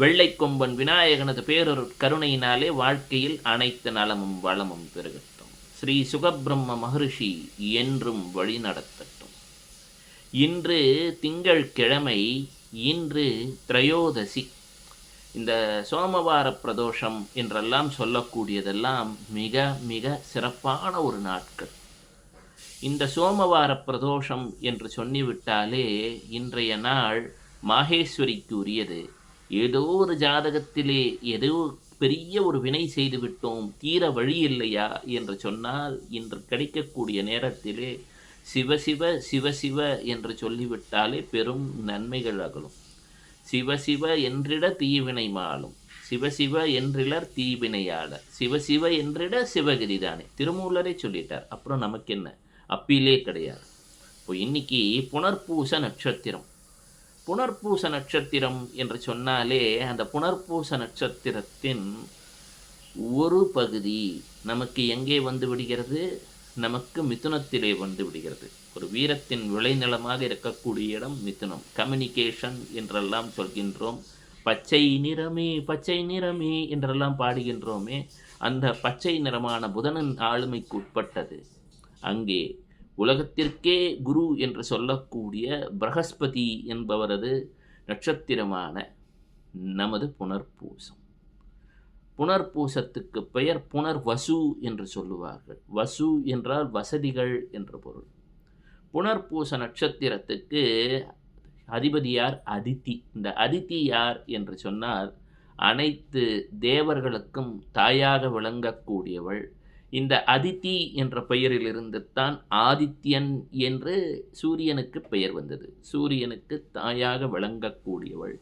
வெள்ளைக்கொம்பன் விநாயகனது பேரொரு கருணையினாலே வாழ்க்கையில் அனைத்து நலமும் வளமும் பெருகட்டும். ஸ்ரீ சுகபிரம்ம மகரிஷி என்றும் வழி நடத்தட்டும். இன்று திங்கள் கிழமை இன்று திரையோதசி. இந்த சோமவார பிரதோஷம் என்றெல்லாம் சொல்லக்கூடியதெல்லாம் மிக மிக சிறப்பான ஒரு நாட்கள். இந்த சோமவார பிரதோஷம் என்று சொல்லிவிட்டாலே இன்றைய நாள் மாகேஸ்வரிக்கு உரியது. ஏதோ ஒரு ஜாதகத்திலே ஏதோ பெரிய ஒரு வினை செய்து விட்டோம் தீர வழி இல்லையா என்று சொன்னால் இன்று கிடைக்கக்கூடிய நேரத்திலே சிவசிவ சிவசிவ என்று சொல்லிவிட்டாலே பெரும் நன்மைகள் அகலும். சிவசிவ என்றிட தீவினை மாளும் சிவசிவ என்றிலர் தீவினையாளர் சிவசிவ என்றிட சிவகிரிதானே திருமூலரே சொல்லிட்டார். அப்புறம் நமக்கு என்ன அப்பிலே கிடையாது. இப்போ இன்னைக்கு புனர்பூச நட்சத்திரம். புனர்பூச நட்சத்திரம் என்று சொன்னாலே அந்த புனர்பூச நட்சத்திரத்தின் ஒரு பகுதி நமக்கு எங்கே வந்து விடுகிறது? நமக்கு மிதுனத்திலே வந்து விடுகிறது. ஒரு வீரத்தின் விளைநிலமாக இருக்கக்கூடிய இடம் மிதுனம். கம்யூனிகேஷன் என்றெல்லாம் சொல்கின்றோம். பச்சை நிறமே பச்சை நிறமே என்றெல்லாம் பாடுகின்றோமே. அந்த பச்சை நிறமான புதனின் ஆளுமைக்கு உட்பட்டது. அங்கே உலகத்திற்கே குரு என்று சொல்லக்கூடிய பிரகஸ்பதி என்பவரது நட்சத்திரமான நமது புனர்பூசம். புனர்பூசத்துக்கு பெயர் புனர்வசு என்று சொல்லுவார்கள். வசு என்றால் வசதிகள் என்ற பொருள். புனர்பூச நட்சத்திரத்துக்கு அதிபதியார் அதித்தி. இந்த அதித்தி யார் என்று சொன்னால் அனைத்து தேவர்களுக்கும் தாயாக விளங்கக்கூடியவள் இந்த அதித்தி என்ற பெயரிலிருந்து தான் ஆதித்யன் என்று சூரியனுக்கு பெயர் வந்தது. சூரியனுக்கு தாயாக விளங்கக்கூடியவள்.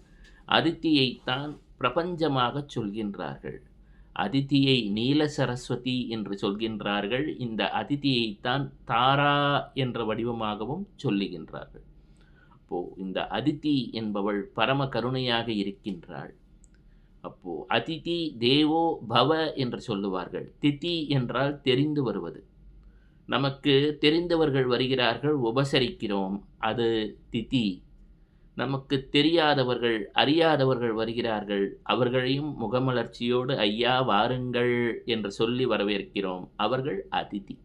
அதித்தியைத்தான் பிரபஞ்சமாக சொல்கின்றார்கள். அதித்தியை நீல சரஸ்வதி என்று சொல்கின்றார்கள். இந்த அதித்தியைத்தான் தாரா என்ற வடிவமாகவும் சொல்லுகின்றார்கள். அப்போ இந்த அதித்தி என்பவள் பரம கருணையாக இருக்கின்றாள். அப்போது அதிதி தேவோ பவ என்று சொல்லுவார்கள். திதி என்றால் தெரிந்து வருவது. நமக்கு தெரிந்தவர்கள் வருகிறார்கள் உபசரிக்கிறோம். அது திதி. நமக்கு தெரியாதவர்கள் அறியாதவர்கள் வருகிறார்கள் அவர்களையும் முகமலர்ச்சியோடு ஐயா வாருங்கள் என்று சொல்லி வரவேற்கிறோம். அவர்கள் அதிதி.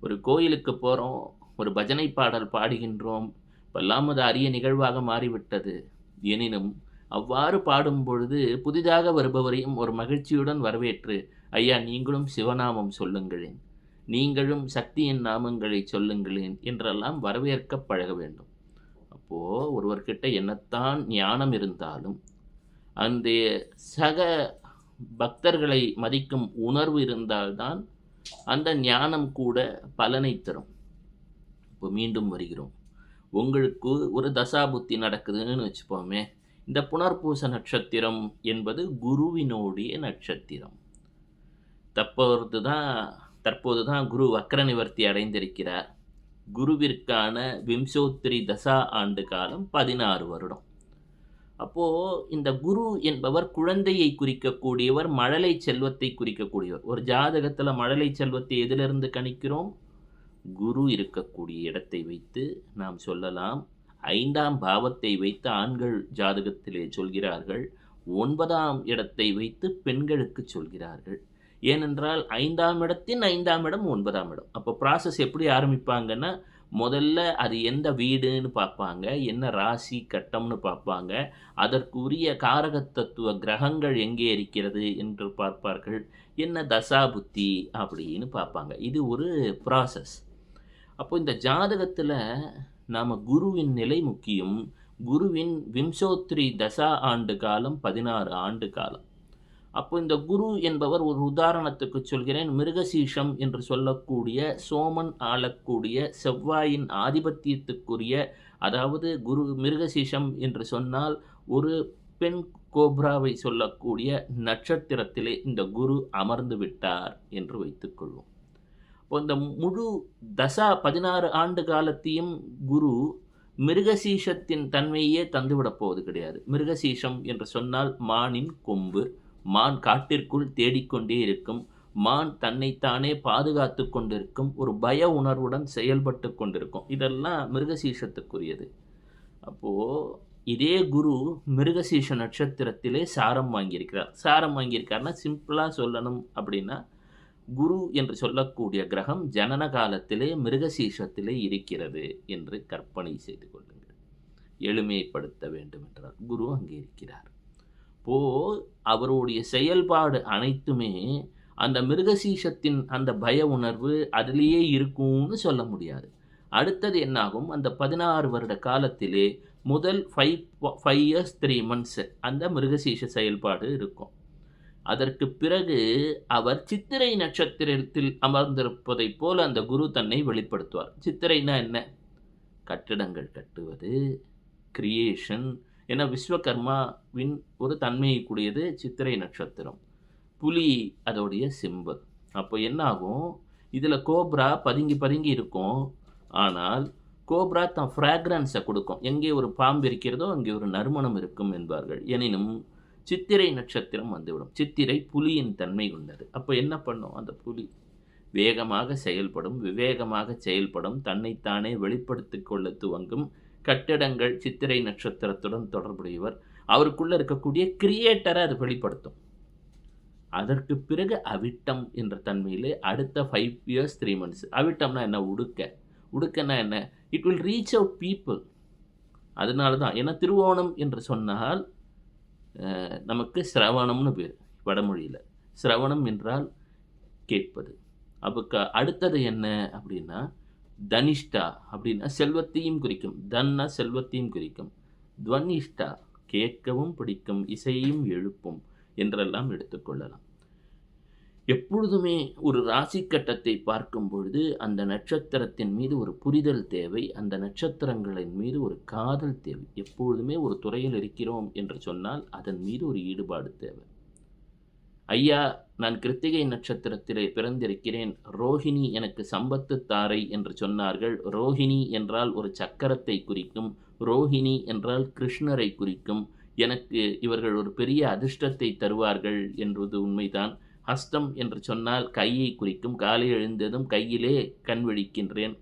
ஒரு கோயிலுக்கு போகிறோம் ஒரு பஜனை பாடல் பாடுகின்றோம். இப்பெல்லாம் அது அரிய நிகழ்வாக மாறிவிட்டது. எனினும் அவ்வாறு பாடும் பொழுது புதிதாக வருபவரையும் ஒரு மகிழ்ச்சியுடன் வரவேற்று ஐயா நீங்களும் சிவநாமம் சொல்லுங்களேன். நீங்களும் சக்தியின் நாமங்களை சொல்லுங்களேன் என்றெல்லாம் வரவேற்க பழக வேண்டும். அப்போது ஒருவர்கிட்ட என்னத்தான் ஞானம் இருந்தாலும் அந்த சக பக்தர்களை மதிக்கும் உணர்வு இருந்தால்தான் அந்த ஞானம் கூட பலனை தரும். இப்போ மீண்டும் வருகிறோம். உங்களுக்கு ஒரு தசாபுத்தி நடக்குதுன்னு வச்சுப்போமே இந்த புனர்பூச நட்சத்திரம் என்பது குருவினுடைய நட்சத்திரம். தற்போது தான் தற்போது தான் குரு வக்கர நிவர்த்தி அடைந்திருக்கிறார். குருவிற்கான விம்சோத்திரி தசா ஆண்டு காலம் பதினாறு வருடம். அப்போது இந்த குரு என்பவர் குழந்தையை குறிக்கக்கூடியவர் மழலை செல்வத்தை குறிக்கக்கூடியவர். ஒரு ஜாதகத்தில் மழலை செல்வத்தை எதிலிருந்து கணிக்கிறோம்? குரு இருக்கக்கூடிய இடத்தை வைத்து நாம் சொல்லலாம். ஐந்தாம் பாவத்தை வைத்து ஆண்கள் ஜாதகத்திலே சொல்கிறார்கள் ஒன்பதாம் இடத்தை வைத்து பெண்களுக்கு சொல்கிறார்கள். ஏனென்றால் ஐந்தாம் இடத்தின் ஐந்தாம் இடம் ஒன்பதாம் இடம். அப்போ ப்ராசஸ் எப்படி ஆரம்பிப்பாங்கன்னா முதல்ல அது எந்த வீடுன்னு பார்ப்பாங்க என்ன ராசி கட்டம்னு பார்ப்பாங்க அதற்குரிய காரகத்தத்துவ கிரகங்கள் எங்கே இருக்கிறது என்று பார்ப்பார்கள். என்ன தசா புத்தி அப்படின்னு பார்ப்பாங்க. இது ஒரு ப்ராசஸ் அப்போ இந்த ஜாதகத்தில் நாம் குருவின் நிலை முக்கியம். குருவின் விம்சோத்ரி தசா ஆண்டு காலம் பதினாறு ஆண்டு காலம். அப்போ இந்த குரு என்பவர் ஒரு உதாரணத்துக்கு சொல்கிறேன். மிருகசீஷம் என்று சொல்லக்கூடிய சோமன் ஆளக்கூடிய செவ்வாயின் ஆதிபத்தியத்துக்குரிய அதாவது குரு மிருகசீஷம் என்று சொன்னால் ஒரு பெண் கோப்ராவை சொல்லக்கூடிய நட்சத்திரத்திலே இந்த குரு அமர்ந்து விட்டார் என்று வைத்துக்கொள்வோம் இப்போ இந்த முழு தசா பதினாறு ஆண்டு காலத்தையும் குரு மிருகசீஷத்தின் தன்மையே தந்துவிடப் போவது கிடையாது. மிருகசீஷம் என்று சொன்னால் மானின் கொம்பு. மான் காட்டிற்குள் தேடிக்கொண்டே இருக்கும். மான் தன்னைத்தானே பாதுகாத்து கொண்டிருக்கும். ஒரு பய உணர்வுடன் செயல்பட்டு கொண்டிருக்கும். இதெல்லாம் மிருகசீஷத்துக்குரியது. அப்போது இதே குரு மிருகசீஷ நட்சத்திரத்திலே சாரம் வாங்கியிருக்கிறார். சாரம் வாங்கியிருக்காருன்னா சிம்பிளாக சொல்லணும் அப்படின்னா குரு என்று சொல்லக்கூடிய கிரகம் ஜனன காலத்திலே மிருகசீஷத்திலே இருக்கிறது என்று கற்பனை செய்து கொள்ளுங்கள். எளிமைப்படுத்த வேண்டும் என்றார் குரு அங்கே இருக்கிறார். போ அவருடைய செயல்பாடு அனைத்துமே அந்த மிருகசீஷத்தின் அந்த பய உணர்வு அதிலேயே இருக்கும்னு சொல்ல முடியாது. அடுத்தது என்னாகும்? அந்த பதினாறு வருட காலத்திலே முதல் five five years three months அந்த மிருகசீஷ செயல்பாடு இருக்கும். அதற்கு பிறகு அவர் சித்திரை நட்சத்திரத்தில் அமர்ந்திருப்பதைப் போல அந்த குரு தன்னை வெளிப்படுத்துவார். சித்திரைனா என்ன? கட்டிடங்கள் கட்டுவது கிரியேஷன் ஏன்னா விஸ்வகர்மாவின் ஒரு தன்மையை கூடியது சித்திரை நட்சத்திரம். புலி அதோடைய சிம்பல் அப்போ என்ன ஆகும் இதில் கோப்ரா பதுங்கி பதுங்கி இருக்கும். ஆனால் கோப்ரா தன் ஃப்ராக்ரன்ஸை கொடுக்கும். எங்கே ஒரு பாம்பு இருக்கிறதோ அங்கே ஒரு நறுமணம் இருக்கும் என்பார்கள். எனினும் சித்திரை நட்சத்திரம் வந்துவிடும். சித்திரை புலியின் தன்மை கொண்டது. அப்போ என்ன பண்ணும்? அந்த புலி வேகமாக செயல்படும் விவேகமாக செயல்படும் தன்னைத்தானே வெளிப்படுத்தி கொள்ள துவங்கும் கட்டிடங்கள் சித்திரை நட்சத்திரத்துடன் தொடர்புடையவர். அவருக்குள்ளே இருக்கக்கூடிய கிரியேட்டரை அது வெளிப்படுத்தும். அதற்கு பிறகு அவிட்டம் என்ற தன்மையிலே அடுத்த ஃபைவ் இயர்ஸ் த்ரீ மந்த்ஸ் அவிட்டம்னா என்ன? உடுக்க. உடுக்கன்னா என்ன? It will reach out people அதனால தான் ஏன்னா திருவோணம் என்று சொன்னால் நமக்கு சிரவணம்னு பேர் வடமொழியில். சிரவணம் என்றால் கேட்பது. அப்போ அடுத்தது என்ன அப்படின்னா தனிஷ்டா அப்படின்னா செல்வத்தையும் குறிக்கும். தன்னா செல்வத்தையும் குறிக்கும். துவனிஷ்டா கேட்கவும் பிடிக்கும் இசையும் எழுப்பும் என்றெல்லாம் எடுத்துக்கொள்ளலாம் எப்பொழுதுமே ஒரு ராசி கட்டத்தை பார்க்கும் பொழுது அந்த நட்சத்திரத்தின் மீது ஒரு புரிதல் தேவை அந்த நட்சத்திரங்களின் மீது ஒரு காதல் தேவை. எப்பொழுதுமே ஒரு துறையில் இருக்கிறோம் என்று சொன்னால் அதன் மீது ஒரு ஈடுபாடு தேவை. ஐயா நான் கிருத்திகை நட்சத்திரத்திலே பிறந்திருக்கிறேன். ரோஹிணி எனக்கு சம்பத்து தாரை என்று சொன்னார்கள். ரோஹிணி என்றால் ஒரு சக்கரத்தை குறிக்கும். ரோஹிணி என்றால் கிருஷ்ணரை குறிக்கும். எனக்கு இவர்கள் ஒரு பெரிய அதிர்ஷ்டத்தை தருவார்கள் என்பது உண்மைதான். ஹஸ்தம் என்று சொன்னால் கையை குறிக்கும் காலை எழுந்ததும் கையிலே கண் விழிக்கின்றேன்.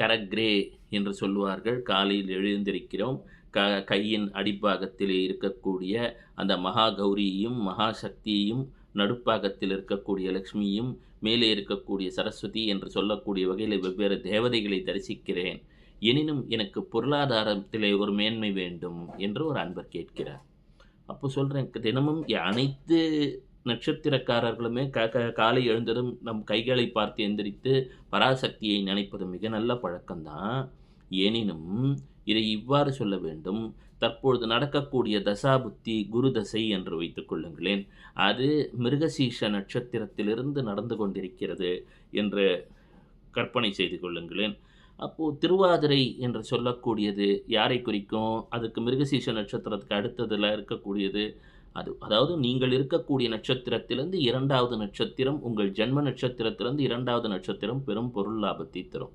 கரக்ரே என்று சொல்லுவார்கள். காலையில் எழுந்திருக்கிறோம். க கையின் அடிப்பாகத்தில் இருக்கக்கூடிய அந்த மகா கௌரியையும் மகா சக்தியையும் நடுப்பாகத்தில் இருக்கக்கூடிய லக்ஷ்மியும் மேலே இருக்கக்கூடிய சரஸ்வதி என்று சொல்லக்கூடிய வகையில் வெவ்வேறு தேவதைகளை தரிசிக்கிறேன். எனினும் எனக்கு பொருளாதாரத்திலே ஒரு மேன்மை வேண்டும் என்று ஒரு அன்பர் கேட்கிறார். அப்போ சொல்கிறேன் தினமும் அனைத்து நட்சத்திரக்காரர்களுமே க க- காலை எழுந்ததும் நம் கைகளை பார்த்து எந்திரித்து பராசக்தியை நினைப்பது மிக நல்ல பழக்கம்தான். எனினும் இதை இவ்வாறு சொல்ல வேண்டும். தற்பொழுது நடக்கக்கூடிய தசாபுத்தி குரு தசை என்று வைத்துக் கொள்ளுங்களேன். அது மிருகசீஷ நட்சத்திரத்திலிருந்து நடந்து கொண்டிருக்கிறது என்று கற்பனை செய்து கொள்ளுங்களேன். அப்போது திருவாதிரை என்று சொல்லக்கூடியது யாரை குறிக்கும்? அதுக்கு மிருகசீஷ நட்சத்திரத்துக்கு அடுத்ததில் இருக்கக்கூடியது. அது அதாவது நீங்கள் இருக்கக்கூடிய நட்சத்திரத்திலிருந்து இரண்டாவது நட்சத்திரம் உங்கள் ஜென்ம நட்சத்திரத்திலிருந்து இரண்டாவது நட்சத்திரம் பெரும் பொருள் லாபத்தை தரும்.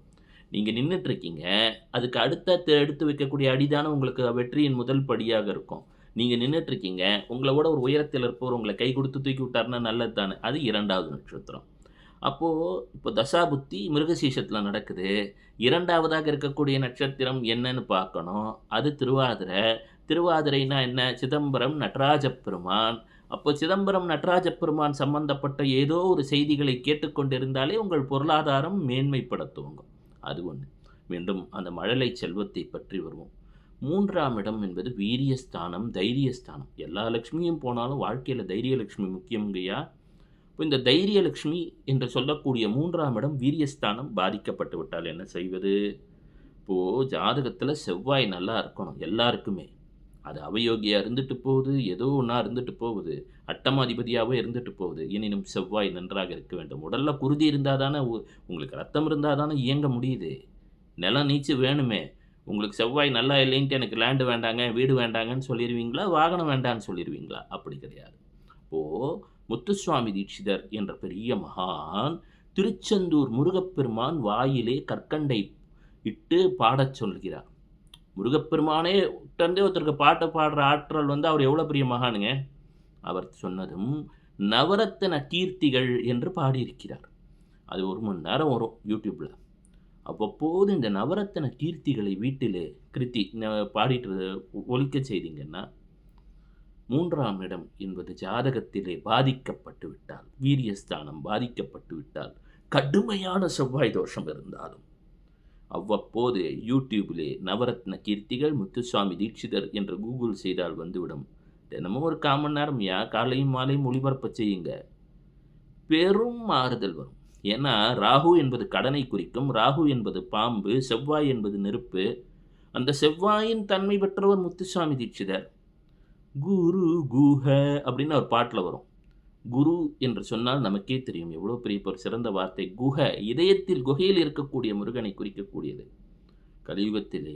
நீங்கள் நின்றுட்டுருக்கீங்க அதுக்கு அடுத்த எடுத்து வைக்கக்கூடிய அடிதான உங்களுக்கு வெற்றியின் முதல் படியாக இருக்கும். நீங்கள் நின்றுட்டுருக்கீங்க உங்களோட ஒரு உயரத்தில் இருப்பவர் உங்களை கை கொடுத்து தூக்கி விட்டாருன்னா நல்லது தானே அது இரண்டாவது நட்சத்திரம். அப்போது இப்போ தசாபுத்தி மிருகசீஷத்தில் நடக்குது. இரண்டாவதாக இருக்கக்கூடிய நட்சத்திரம் என்னன்னு பார்க்கணும். அது திருவாதிரை. திருவாதிரைனா என்ன? சிதம்பரம் நடராஜ பெருமான். அப்போ சிதம்பரம் நடராஜ பெருமான் சம்பந்தப்பட்ட ஏதோ ஒரு செய்திகளை கேட்டுக்கொண்டிருந்தாலே உங்கள் பொருளாதாரம் மேன்மைப்பட துவங்கும். அது ஒன்று மீண்டும் அந்த மழலை செல்வத்தை பற்றி வருவோம். மூன்றாம் இடம் என்பது வீரியஸ்தானம் தைரியஸ்தானம். எல்லா லக்ஷ்மியும் போனாலும் வாழ்க்கையில் தைரியலக்ஷ்மி முக்கியங்கய்யா இப்போ இந்த தைரியலக்ஷ்மி என்று சொல்லக்கூடிய மூன்றாம் இடம் வீரியஸ்தானம் பாதிக்கப்பட்டு விட்டால் என்ன செய்வது? இப்போது ஜாதகத்தில் செவ்வாய் நல்லா இருக்கணும் எல்லாருக்குமே. அது அவயோகியாக இருந்துட்டு போகுது ஏதோ ஒன்றா இருந்துட்டு போகுது. அட்டமாதிபதியாகவே இருந்துட்டு போகுது. எனினும் செவ்வாய் நன்றாக இருக்க வேண்டும். உடலில் குருதி இருந்தால் தானே உ- உங்களுக்கு ரத்தம் இருந்தால் தானே இயங்க முடியுது. நிலம் நீச்சு வேணுமே. உங்களுக்கு செவ்வாய் நல்லா இல்லைன்ட்டு எனக்கு லேண்டு வேண்டாங்க வீடு வேண்டாங்கன்னு சொல்லிடுவீங்களா வாகனம் வேண்டான்னு சொல்லிடுவீங்களா அப்படி கிடையாது. அப்போது முத்துசுவாமி தீட்சிதர் என்ற பெரிய மகான் திருச்செந்தூர் முருகப்பெருமான் வாயிலே கற்கண்டை இட்டு பாடச் சொல்கிறார். முருகப்பெருமானே உட்கார்ந்தே ஒருத்தருக்கு பாட்டை பாடுற ஆற்றல் வந்து அவர் எவ்வளோ பெரிய மகானுங்க? அவர் சொன்னதும் நவரத்தின கீர்த்திகள் என்று பாடியிருக்கிறார். அது ஒரு மணி நேரம் வரும் யூடியூப்பில் அவ்வப்போது இந்த நவரத்தின கீர்த்திகளை வீட்டிலே கிருத்தி பாடிட்டு ஒழிக்க செய்தீங்கன்னா, மூன்றாம் இடம் என்பது ஜாதகத்திலே பாதிக்கப்பட்டு விட்டால், வீரியஸ்தானம் பாதிக்கப்பட்டு விட்டால், கடுமையான செவ்வாய் தோஷம் இருந்தாலும், அவ்வப்போது யூடியூபிலே நவரத்ன கீர்த்திகள் முத்துசுவாமி தீட்சிதர் என்று கூகுள் செய்தால் வந்துவிடும். தினமும் ஒரு காமன் நேரம் யா காலையும் மாலையும் ஒளிபரப்பச் செய்யுங்க. பெரும் மாறுதல் வரும். ஏன்னா, ராகு என்பது கடனை குறிக்கும். ராகு என்பது பாம்பு. செவ்வாய் என்பது நெருப்பு. அந்த செவ்வாயின் தன்மை பெற்றவர் முத்துசாமி தீட்சிதர். குரு குஹ அப்படின்னு ஒரு பாட்டில் வரும். குரு என்று சொன்னால் நமக்கே தெரியும். எவ்வளோ பெரிய ஒரு சிறந்த வார்த்தை. குஹ இதயத்தில் குகையில் இருக்கக்கூடிய முருகனை குறிக்கக்கூடியது. கலியுகத்திலே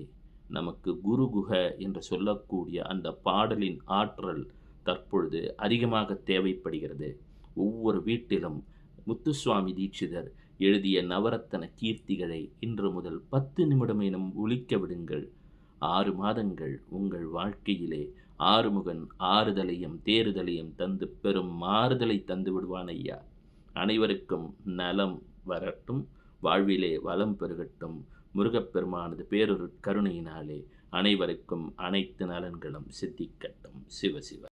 நமக்கு குரு குஹ என்று சொல்லக்கூடிய அந்த பாடலின் ஆற்றல் தற்பொழுது அதிகமாக தேவைப்படுகிறது. ஒவ்வொரு வீட்டிலும் முத்துசுவாமி தீட்சிதர் எழுதிய நவரத்தன கீர்த்திகளை இன்று முதல் 10 நிமிடமேனும் ஒழிக்க விடுங்கள். ஆறு மாதங்கள் உங்கள் வாழ்க்கையிலே ஆறுமுகன் ஆறுதலையும், தேறுதலையும் தந்து பெரும் மாறுதலை தந்து விடுவான் ஐயா! அனைவருக்கும் நலம் வரட்டும். வாழ்விலே வளம் பெருகட்டும். முருகப்பெருமானது பேரொரு கருணையினாலே அனைவருக்கும் அனைத்து நலன்களும் சித்திக்கட்டும். சிவ